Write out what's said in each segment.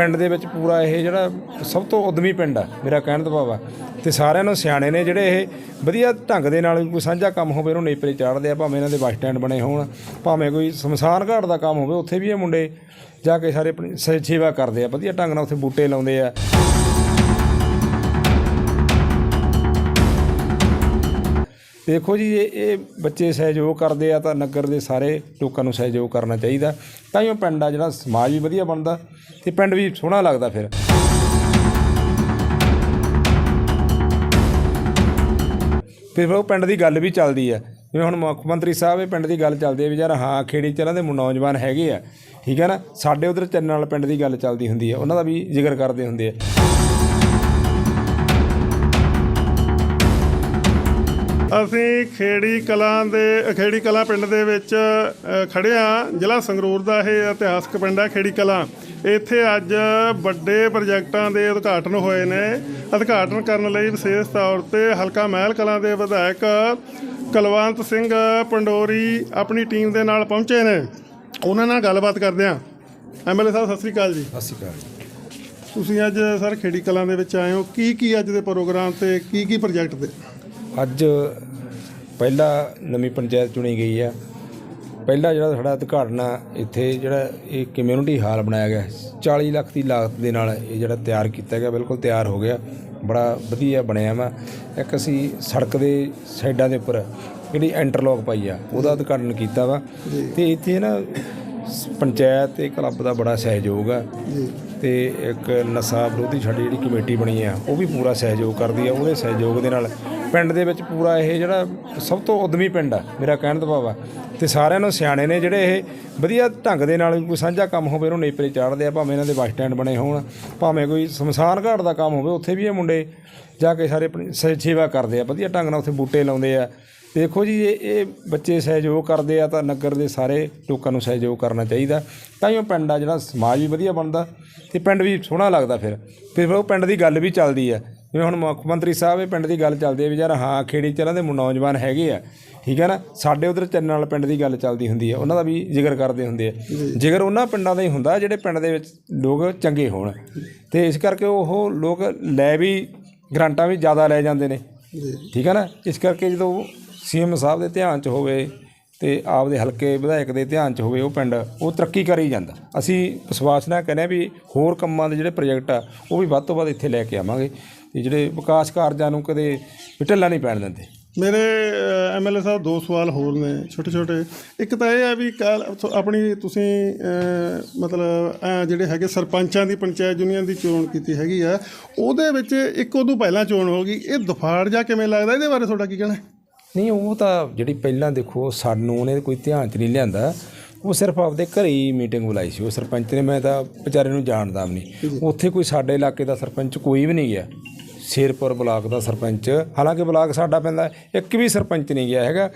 ਪਿੰਡ ਦੇ ਵਿੱਚ ਪੂਰਾ ਇਹ ਜਿਹੜਾ ਸਭ ਤੋਂ ਉਦਮੀ ਪਿੰਡ ਆ, ਮੇਰਾ ਕਹਿਣ ਦਾ ਭਾਵ ਆ। ਤੇ ਸਾਰਿਆਂ ਨੂੰ ਸਿਆਣੇ ਨੇ ਜਿਹੜੇ ਇਹ ਵਧੀਆ ਢੰਗ ਦੇ ਨਾਲ ਕੋਈ ਸਾਂਝਾ ਕੰਮ ਹੋਵੇ, ਉਹਨੂੰ ਨੇਪਰੇ ਚਾੜਦੇ ਆ, ਭਾਵੇਂ ਇਹਨਾਂ ਦੇ ਬੱਸ ਸਟੈਂਡ ਬਣੇ ਹੋਣ, ਭਾਵੇਂ ਕੋਈ ਸ਼ਮਸ਼ਾਨ ਘਾਟ ਦਾ ਕੰਮ ਹੋਵੇ, ਉੱਥੇ ਵੀ ਇਹ ਮੁੰਡੇ ਜਾ ਕੇ ਸਾਰੇ ਆਪਣੀ ਸੇ- ਸੇਵਾ ਕਰਦੇ ਆ, ਵਧੀਆ ਢੰਗ ਨਾਲ ਉੱਥੇ ਬੂਟੇ ਲਾਉਂਦੇ ਆ। ਦੇਖੋ ਜੀ, ਇਹ ਇਹ ਬੱਚੇ ਸਹਿਯੋਗ ਕਰਦੇ ਆ ਤਾਂ ਨਗਰ ਦੇ ਸਾਰੇ ਲੋਕਾਂ ਨੂੰ ਸਹਿਯੋਗ ਕਰਨਾ ਚਾਹੀਦਾ। ਤਾਂ ਹੀ ਉਹ ਪਿੰਡ ਆ ਜਿਹੜਾ ਸਮਾਜ ਵੀ ਵਧੀਆ ਬਣਦਾ ਤੇ ਪਿੰਡ ਵੀ ਸੋਹਣਾ ਲੱਗਦਾ ਫਿਰ। ਫਿਰ ਉਹ ਪਿੰਡ ਦੀ ਗੱਲ ਵੀ ਚੱਲਦੀ ਆ। ਜਿਵੇਂ ਹੁਣ ਮੁੱਖ ਮੰਤਰੀ ਸਾਹਿਬ ਇਹ ਪਿੰਡ ਦੀ ਗੱਲ ਚੱਲਦੀ ਆ ਵੀ ਯਾਰ ਹਾਂ, ਖੇੜੀ ਚਲਾਂ ਦੇ ਨੌਜਵਾਨ ਹੈਗੇ ਆ। ਠੀਕ ਹੈ ਨਾ? ਸਾਡੇ ਉਧਰ ਚੰਨ ਨਾਲ ਪਿੰਡ ਦੀ ਗੱਲ ਚੱਲਦੀ ਹੁੰਦੀ ਹੈ ਉਹਨਾਂ ਦਾ ਵੀ ਜ਼ਿਕਰ ਕਰਦੇ ਹੁੰਦੇ ਆ। ਅਸੀਂ ਖੇੜੀ ਕਲਾਂ ਦੇ ਖੇੜੀ ਕਲਾਂ ਪਿੰਡ ਦੇ ਵਿੱਚ ਅ, ਖੜੇ ਆ ਜ਼ਿਲ੍ਹਾ ਸੰਗਰੂਰ ਦਾ ਇਹ ਇਤਿਹਾਸਕ ਪਿੰਡ ਹੈ ਖੇੜੀ ਕਲਾਂ। ਇੱਥੇ ਅੱਜ ਵੱਡੇ ਪ੍ਰੋਜੈਕਟਾਂ ਦੇ ਉਦਘਾਟਨ ਹੋਏ ਨੇ। ਉਦਘਾਟਨ ਕਰਨ ਲਈ ਵਿਸ਼ੇਸ਼ ਤੌਰ ਤੇ ਹਲਕਾ ਮਹਿਲ ਕਲਾਂ ਦੇ ਵਿਧਾਇਕ ਕੁਲਵੰਤ ਸਿੰਘ ਪੰਡੋਰੀ ਆਪਣੀ ਟੀਮ ਦੇ ਨਾਲ ਪਹੁੰਚੇ ਨੇ। ਉਹਨਾਂ ਨਾਲ ਗੱਲਬਾਤ ਕਰਦੇ ਆ ਐਮਐਲਏ ਸਾਹਿਬ ਸਤਿ ਸ੍ਰੀ ਅਕਾਲ ਜੀ। ਸਤਿ ਸ਼੍ਰੀ ਅਕਾਲ ਤੁਸੀਂ ਅੱਜ ਸਰ ਖੇੜੀ ਕਲਾਂ ਦੇ ਵਿੱਚ ਆਏ ਹੋ। ਕੀ ਕੀ ਅੱਜ ਦੇ ਪ੍ਰੋਗਰਾਮ ਤੇ ਕੀ ਕੀ ਪ੍ਰੋਜੈਕਟ ਦੇ? ਅੱਜ ਪਹਿਲਾ ਨਵੀਂ ਪੰਚਾਇਤ ਚੁਣੀ ਗਈ ਆ ਪਹਿਲਾ ਜਿਹੜਾ ਸਾਡਾ ਉਦਘਾਟਨ ਆ ਇੱਥੇ ਜਿਹੜਾ ਇਹ ਕਮਿਊਨਿਟੀ ਹਾਲ ਬਣਾਇਆ ਗਿਆ 40 ਲੱਖ ਦੀ ਲਾਗਤ ਦੇ ਨਾਲ ਇਹ ਜਿਹੜਾ ਤਿਆਰ ਕੀਤਾ ਗਿਆ ਬਿਲਕੁਲ ਤਿਆਰ ਹੋ ਗਿਆ। ਬੜਾ ਵਧੀਆ ਬਣਿਆ ਵਾ। ਇੱਕ ਅਸੀਂ ਸੜਕ ਦੇ ਸਾਈਡਾਂ ਦੇ ਉੱਪਰ ਜਿਹੜੀ ਇੰਟਰਲੌਕ ਪਾਈ ਆ ਉਹਦਾ ਉਦਘਾਟਨ ਕੀਤਾ ਵਾ। ਤੇ ਇੱਥੇ ਨਾ ਪੰਚਾਇਤ ਤੇ ਕਲੱਬ ਦਾ ਬੜਾ ਸਹਿਯੋਗ ਆ। ਤੇ ਇੱਕ ਨਸ਼ਾ ਵਿਰੋਧੀ ਸਾਡੀ ਜਿਹੜੀ ਕਮੇਟੀ ਬਣੀ ਆ ਉਹ ਵੀ ਪੂਰਾ ਸਹਿਯੋਗ ਕਰਦੀ ਆ। ਉਹਦੇ ਸਹਿਯੋਗ ਦੇ ਨਾਲ ਪਿੰਡ ਦੇ ਵਿੱਚ ਪੂਰਾ ਇਹ ਜਿਹੜਾ ਸਭ ਤੋਂ ਉਦਮੀ ਪਿੰਡ ਆ ਮੇਰਾ ਕਹਿਣ ਦਾ ਭਾਵ ਆ। ਤੇ ਸਾਰਿਆਂ ਨੂੰ ਸਿਆਣੇ ਨੇ ਜਿਹੜੇ ਇਹ ਵਧੀਆ ਢੰਗ ਦੇ ਨਾਲ ਕੋਈ ਸਾਂਝਾ ਕੰਮ ਹੋਵੇ ਉਹਨੂੰ ਨੇਪਰੇ ਚਾੜਦੇ ਆ ਭਾਵੇਂ ਇਹਨਾਂ ਦੇ ਬੱਸ ਸਟੈਂਡ ਬਣੇ ਹੋਣ ਭਾਵੇਂ ਕੋਈ ਸ਼ਮਸ਼ਾਨ ਘਾਟ ਦਾ ਕੰਮ ਹੋਵੇ ਉੱਥੇ ਵੀ ਇਹ ਮੁੰਡੇ ਜਾ ਕੇ ਸਾਰੇ ਆਪਣੀ ਸੇਵਾ ਕਰਦੇ ਆ ਵਧੀਆ ਢੰਗ ਨਾਲ ਉੱਥੇ ਬੂਟੇ ਲਾਉਂਦੇ ਆ। ਦੇਖੋ ਜੀ ਇਹ ਇਹ ਬੱਚੇ ਸਹਿਯੋਗ ਕਰਦੇ ਆ ਤਾਂ ਨਗਰ ਦੇ ਸਾਰੇ ਲੋਕਾਂ ਨੂੰ ਸਹਿਯੋਗ ਕਰਨਾ ਚਾਹੀਦਾ। ਤਾਂ ਹੀ ਉਹ ਪਿੰਡ ਆ ਜਿਹੜਾ ਸਮਾਜ ਵੀ ਵਧੀਆ ਬਣਦਾ ਤੇ ਪਿੰਡ ਵੀ ਸੋਹਣਾ ਲੱਗਦਾ ਫਿਰ। ਫਿਰ ਉਹ ਪਿੰਡ ਦੀ ਗੱਲ ਵੀ ਚੱਲਦੀ ਆ। ਜਿਵੇਂ ਹੁਣ ਮੁੱਖ ਮੰਤਰੀ ਸਾਹਿਬ ਇਹ ਪਿੰਡ ਦੀ ਗੱਲ ਚੱਲਦੀ ਆ ਵੀ ਯਾਰ ਹਾਂ ਖੇੜੀ ਚਲਾਂ ਦੇ ਨੌਜਵਾਨ ਹੈਗੇ ਆ। ਠੀਕ ਹੈ ਨਾ? ਸਾਡੇ ਉਧਰ ਚੰਨ ਵਾਲੇ ਪਿੰਡ ਦੀ ਗੱਲ ਚੱਲਦੀ ਹੁੰਦੀ ਆ। ਉਹਨਾਂ ਦਾ ਵੀ ਜ਼ਿਕਰ ਕਰਦੇ ਹੁੰਦੇ ਆ। ਜ਼ਿਕਰ ਉਹਨਾਂ ਪਿੰਡਾਂ ਦਾ ਹੀ ਹੁੰਦਾ ਜਿਹੜੇ ਪਿੰਡ ਦੇ ਵਿੱਚ ਲੋਕ ਚੰਗੇ ਹੋਣ। ਤੇ ਇਸ ਕਰਕੇ ਉਹ ਲੋਕ ਲੈ ਵੀ ਗ੍ਰਾਂਟਾਂ ਵੀ ਜ਼ਿਆਦਾ ਲੈ ਜਾਂਦੇ ਨੇ। ਠੀਕ ਹੈ ਨਾ? ਇਸ ਕਰਕੇ ਜਦੋਂ ਸੀਐਮ ਸਾਹਿਬ ਦੇ ਧਿਆਨ 'ਚ ਹੋਵੇ ਤੇ ਆਪਦੇ ਹਲਕੇ ਵਿਧਾਇਕ ਦੇ ਧਿਆਨ 'ਚ ਹੋਵੇ ਉਹ ਪਿੰਡ, ਉਹ ਤਰੱਕੀ ਕਰੀ ਜਾਂਦਾ। ਅਸੀਂ ਵਿਸ਼ਵਾਸ ਨਾਲ ਕਹਿੰਦੇ ਹਾਂ ਵੀ ਹੋਰ ਕੰਮਾਂ ਦੇ ਜਿਹੜੇ ਪ੍ਰੋਜੈਕਟ ਆ, ਉਹ ਵੀ ਵੱਧ ਤੋਂ ਵੱਧ ਇੱਥੇ ਲੈ ਕੇ ਆਵਾਂਗੇ ਤੇ ਜਿਹੜੇ ਵਿਕਾਸ ਕਾਰਜਾਂ ਨੂੰ ਕਦੇ ਢਿੱਲਾ ਨਹੀਂ ਪੈਣ ਦਿੰਦੇ। ਮੇਰੇ ਐਮਐਲਏ ਸਾਹਿਬ ਦੋ ਸਵਾਲ ਹੋਰ ਨੇ ਛੋਟੇ ਛੋਟੇ ਇੱਕ ਤਾਂ ਇਹ ਹੈ ਵੀ ਕੱਲ ਆਪਣੀ ਤੁਸੀਂ ਮਤਲਬ ਜਿਹੜੇ ਹੈਗੇ ਸਰਪੰਚਾਂ ਦੀ ਪੰਚਾਇਤ ਯੂਨੀਅਨ ਦੀ ਚੋਣ ਕੀਤੀ ਹੈਗੀ ਆ, ਉਹਦੇ ਵਿੱਚ ਇੱਕ ਉਦੋਂ ਪਹਿਲਾਂ ਚੋਣ ਹੋ ਗਈ ਇਹ ਦੁਫਾੜ ਜਾ ਕਿਵੇਂ ਲੱਗਦਾ, ਇਹਦੇ ਬਾਰੇ ਤੁਹਾਡਾ ਕੀ ਕਹਿਣਾ ਨਹੀਂ ਉਹ ਤਾਂ ਜਿਹੜੀ ਪਹਿਲਾਂ ਦੇਖੋ ਸਾਨੂੰ ਉਹਨੇ ਕੋਈ ਧਿਆਨ 'ਚ ਨਹੀਂ ਲਿਆਂਦਾ। ਉਹ ਸਿਰਫ ਆਪਦੇ ਘਰੇ ਹੀ ਮੀਟਿੰਗ ਬੁਲਾਈ ਸੀ। ਉਹ ਸਰਪੰਚ ਨੇ ਮੈਂ ਤਾਂ ਵਿਚਾਰੇ ਨੂੰ ਜਾਣਦਾ ਵੀ ਨਹੀਂ। ਉੱਥੇ ਕੋਈ ਸਾਡੇ ਇਲਾਕੇ ਦਾ ਸਰਪੰਚ ਕੋਈ ਵੀ ਨਹੀਂ ਗਿਆ। ਸ਼ੇਰਪੁਰ ਬਲਾਕ ਦਾ ਸਰਪੰਚ। ਹਾਲਾਂਕਿ ਬਲਾਕ ਸਾਡਾ ਪੈਂਦਾ ਇੱਕ ਵੀ ਸਰਪੰਚ ਨਹੀਂ ਗਿਆ ਹੈਗਾ।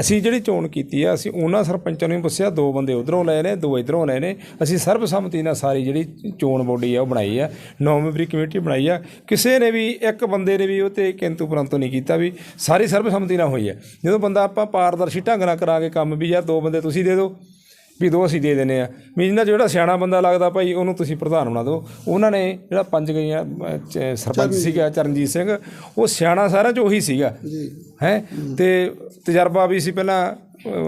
ਅਸੀਂ ਜਿਹੜੀ ਚੋਣ ਕੀਤੀ ਆ, ਅਸੀਂ ਉਹਨਾਂ ਸਰਪੰਚਾਂ ਨੂੰ ਵੀ ਪੁੱਛਿਆ, ਦੋ ਬੰਦੇ ਉਧਰੋਂ ਲਏ ਨੇ, ਦੋ ਇਧਰੋਂ ਲਏ ਨੇ। ਅਸੀਂ ਸਰਬਸੰਮਤੀ ਨਾਲ ਸਾਰੀ ਜਿਹੜੀ ਚੋਣ ਬੋਡੀ ਆ, ਉਹ ਬਣਾਈ ਆ ਨੌ ਮੈਂਬਰੀ ਕਮੇਟੀ ਬਣਾਈ ਆ। ਕਿਸੇ ਨੇ ਵੀ, ਇੱਕ ਬੰਦੇ ਨੇ ਵੀ ਉਹ ਤੇ ਕਿੰਤੂ ਪਰੰਤੂ ਨਹੀਂ ਕੀਤਾ ਵੀ, ਸਾਰੀ ਸਰਬਸੰਮਤੀ ਨਾਲ ਹੋਈ ਆ। ਜਦੋਂ ਬੰਦਾ ਆਪਾਂ ਪਾਰਦਰਸ਼ੀ ਢੰਗ ਨਾਲ ਕਰਾ ਕੇ ਕੰਮ ਵੀ ਯਾਰ ਦੋ ਬੰਦੇ ਤੁਸੀਂ ਦੇ ਦਿਓ। ਵੀ ਦੋ ਅਸੀਂ ਦੇ ਦਿੰਨੇ ਆ ਵੀ ਇਹਨਾਂ 'ਚ ਜਿਹੜਾ ਸਿਆਣਾ ਬੰਦਾ ਲੱਗਦਾ ਭਾਈ ਉਹਨੂੰ ਤੁਸੀਂ ਪ੍ਰਧਾਨ ਬਣਾ ਦਿਓ। ਉਹਨਾਂ ਨੇ ਜਿਹੜਾ ਪੰਜ ਗਈਆਂ ਚ- ਸਰਪੰਚ ਸੀਗਾ ਚਰਨਜੀਤ ਸਿੰਘ ਉਹ ਸਿਆਣਾ ਸਾਰਿਆਂ 'ਚ ਉਹੀ ਸੀਗਾ। ਹੈ? ਤੇ ਤਜਰਬਾ ਵੀ ਸੀ ਪਹਿਲਾਂ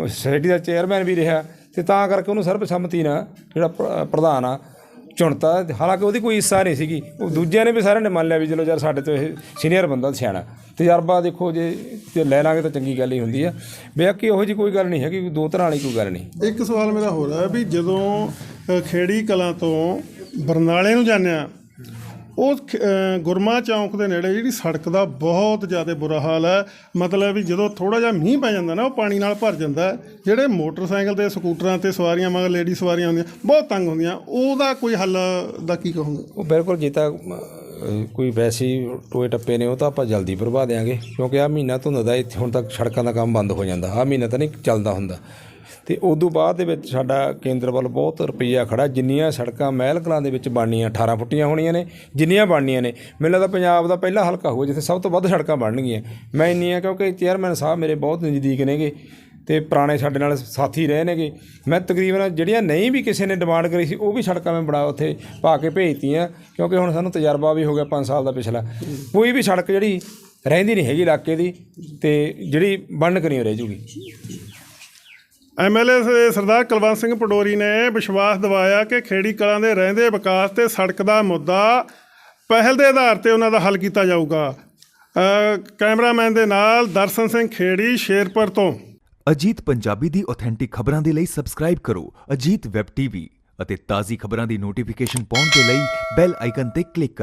ਸੋਸਾਇਟੀ ਦਾ ਚੇਅਰਮੈਨ ਵੀ ਰਿਹਾ। ਤੇ ਤਾਂ ਕਰਕੇ ਉਹਨੂੰ ਸਰਬਸੰਮਤੀ ਨਾਲ ਜਿਹੜਾ ਪ੍ਰ- ਪ੍ਰਧਾਨ ਆ। ਚੁਣਤਾ ਹਾਲਾਂਕਿ ਉਹਦੀ ਕੋਈ ਹਿੱਸਾ ਨਹੀਂ ਸੀਗੀ। ਉਹ ਦੂਜਿਆਂ ਨੇ ਵੀ ਸਾਰਿਆਂ ਨੇ ਮੰਨ ਲਿਆ ਵੀ ਚਲੋ ਯਾਰ ਸਾਡੇ ਤੋਂ ਇਹ ਸੀਨੀਅਰ ਬੰਦਾ ਸਿਆਣਾ। ਤਜਰਬਾ ਦੇਖੋ ਜੇ ਜੇ ਲੈ ਲਾਂਗੇ ਤਾਂ ਚੰਗੀ ਗੱਲ ਹੀ ਹੁੰਦੀ ਆ। ਬਾਕੀ ਉਹੋ ਜੀ ਕੋਈ ਗੱਲ ਨਹੀਂ ਹੈਗੀ, ਦੋ ਤਰ੍ਹਾਂ ਵਾਲੀ ਕੋਈ ਗੱਲ ਨਹੀਂ। ਇੱਕ ਸਵਾਲ ਮੇਰਾ ਹੋਰ ਹੈ ਵੀ ਜਦੋਂ ਖੇੜੀ ਕਲਾਂ ਤੋਂ ਬਰਨਾਲੇ ਨੂੰ ਜਾਂਦੇ ਆ ਉਹ ਖ- ਗੁਰਮਾ ਚੌਂਕ ਦੇ ਨੇੜੇ ਜਿਹੜੀ ਸੜਕ ਦਾ ਬਹੁਤ ਜ਼ਿਆਦਾ ਬੁਰਾ ਹਾਲ ਹੈ। ਮਤਲਬ ਵੀ ਜਦੋਂ ਥੋੜਾ ਜਿਹਾ ਮੀਂਹ ਪੈ ਜਾਂਦਾ ਨਾ, ਉਹ ਪਾਣੀ ਨਾਲ ਭਰ ਜਾਂਦਾ ਜਿਹੜੇ ਮੋਟਰਸਾਈਕਲ ਤੇ ਸਕੂਟਰਾਂ ਤੇ ਸਵਾਰੀਆਂ, ਮਗਰ ਲੇਡੀ ਸਵਾਰੀਆਂ ਹੁੰਦੀਆਂ, ਬਹੁਤ ਤੰਗ ਹੁੰਦੀਆਂ। ਉਹਦਾ ਕੋਈ ਹੱਲ ਦਾ ਕੀ ਕਹੋਗੇ? ਉਹ ਬਿਲਕੁਲ ਜੇ ਤਾਂ ਕੋਈ ਵੈਸੀ ਟੋਏ ਟੱਪੇ ਨੇ, ਉਹ ਤਾਂ ਆਪਾਂ ਜਲਦੀ ਭਰਵਾ ਦੇਾਂਗੇ ਕਿਉਂਕਿ ਆ ਮਹੀਨਾ ਧੁੰਦ ਦਾ ਇੱਥੇ ਹੁਣ ਤੱਕ ਸੜਕਾਂ ਦਾ ਕੰਮ ਬੰਦ ਹੋ ਜਾਂਦਾ। ਆ ਮਹੀਨਾ ਤਾਂ ਨਹੀਂ ਚੱਲਦਾ ਹੁੰਦਾ। ਤੇ ਉਦੋਂ ਬਾਅਦ ਦੇ ਵਿੱਚ ਸਾਡਾ ਕੇਂਦਰ ਵੱਲ ਬਹੁਤ ਰੁਪਈਆ ਖੜਾ। ਜਿੰਨੀਆਂ ਸੜਕਾਂ ਮਹਿਲ ਕਲਾਂ ਦੇ ਵਿੱਚ ਬਣਨੀਆਂ 18 ਫੁੱਟੀਆਂ ਹੋਣੀਆਂ ਨੇ, ਜਿੰਨੀਆਂ ਬਣਨੀਆਂ ਨੇ। ਮੈਨੂੰ ਲੱਗਦਾ ਪੰਜਾਬ ਦਾ ਪਹਿਲਾ ਹਲਕਾ ਹੋਊ ਜਿੱਥੇ ਸਭ ਤੋਂ ਵੱਧ ਸੜਕਾਂ ਬਣਨਗੀਆਂ। ਮੈਂ ਇੰਨੀਆਂ ਕਿਉਂਕਿ ਚੇਅਰਮੈਨ ਸਾਹਿਬ ਮੇਰੇ ਬਹੁਤ ਨਜ਼ਦੀਕ ਨੇਗੇ ਤੇ ਪੁਰਾਣੇ ਸਾਡੇ ਨਾਲ ਸਾਥੀ ਰਹੇ ਨੇਗੇ। ਮੈਂ ਤਕਰੀਬਨ ਜਿਹੜੀਆਂ ਨਹੀਂ ਵੀ ਕਿਸੇ ਨੇ ਡਿਮਾਂਡ ਕਰੀ ਸੀ, ਉਹ ਵੀ ਸੜਕਾਂ ਮੈਂ ਬਣਾ ਉੱਥੇ ਪਾ ਕੇ ਭੇਜਤੀਆਂ, ਕਿਉਂਕਿ ਹੁਣ ਸਾਨੂੰ ਤਜਰਬਾ ਵੀ ਹੋ ਗਿਆ 5 ਸਾਲ ਦਾ ਪਿਛਲਾ। ਕੋਈ ਵੀ ਸੜਕ ਜਿਹੜੀ ਰਹਿੰਦੀ ਨਹੀਂ ਹੈਗੀ ਇਲਾਕੇ ਦੀ ਤੇ ਜਿਹੜੀ ਬਣਨ ਕਰੀ ਰਹਿ ਜੂਗੀ। ਐਮਐਲਏ ਸਰਦਾਰ ਕੁਲਵੰਤ ਸਿੰਘ ਪਟੋਰੀ ਨੇ ਵਿਸ਼ਵਾਸ ਦਿਵਾਇਆ ਕਿ ਖੇੜੀ ਕਲਾਂ ਦੇ ਰਹਿੰਦੇ ਵਿਕਾਸ ਤੇ ਸੜਕ ਦਾ ਮੁੱਦਾ ਪਹਿਲ ਦੇ ਆਧਾਰ ਤੇ ਉਹਨਾਂ ਦਾ ਹੱਲ ਕੀਤਾ ਜਾਊਗਾ। ਕੈਮਰਾਮੈਨ ਦੇ ਨਾਲ ਦਰਸ਼ਨ ਸਿੰਘ ਖੇੜੀ ਸ਼ੇਰਪੁਰ ਤੋਂ। ਅਜੀਤ ਪੰਜਾਬੀ ਦੀ ਆਥੈਂਟਿਕ ਖਬਰਾਂ ਦੇ ਲਈ ਸਬਸਕ੍ਰਾਈਬ ਕਰੋ ਅਜੀਤ ਵੈਬ ਟੀਵੀ ਅਤੇ ਤਾਜ਼ੀ ਖਬਰਾਂ ਦੀ ਨੋਟੀਫਿਕੇਸ਼ਨ ਪਾਉਣ ਦੇ ਲਈ ਬੈਲ ਆਈਕਨ ਤੇ ਕਲਿੱਕ ਕਰੋ।